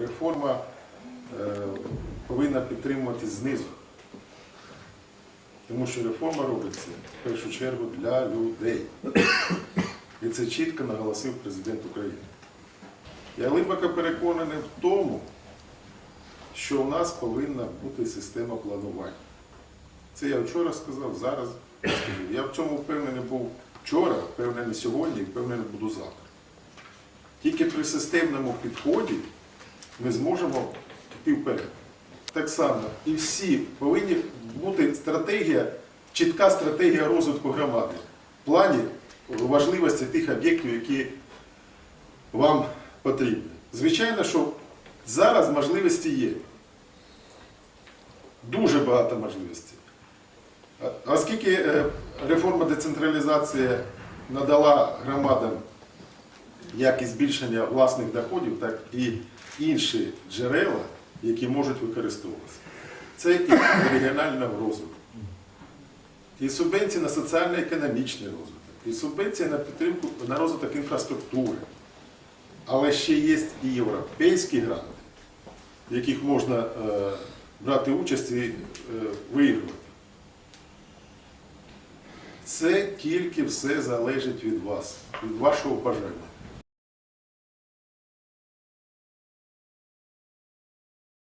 реформа е, повинна підтримуватись знизу. Тому що реформа робиться в першу чергу для людей. І це чітко наголосив президент України. Я глибоко переконаний в тому, що у нас повинна бути система планування. Це я вчора сказав, зараз скажу. Я в цьому впевнений був вчора, впевнений сьогодні і впевнений буду завтра. Тільки при системному підході ми зможемо йти вперед. Так само і всі повинні бути стратегія, чітка стратегія розвитку громади в плані важливості тих об'єктів, які вам потрібні. Звичайно, що зараз можливості є. Дуже багато можливостей. Оскільки е, реформа децентралізації надала громадам як і збільшення власних доходів, так і інші джерела, які можуть використовуватися. Це і регіонального розвитку, і субвенції на соціально-економічний розвиток, і субвенції на підтримку на розвиток інфраструктури. Але ще є і європейські гранти, в яких можна е, брати участь і е, виігрувати. Це тільки все залежить від вас, від вашого бажання.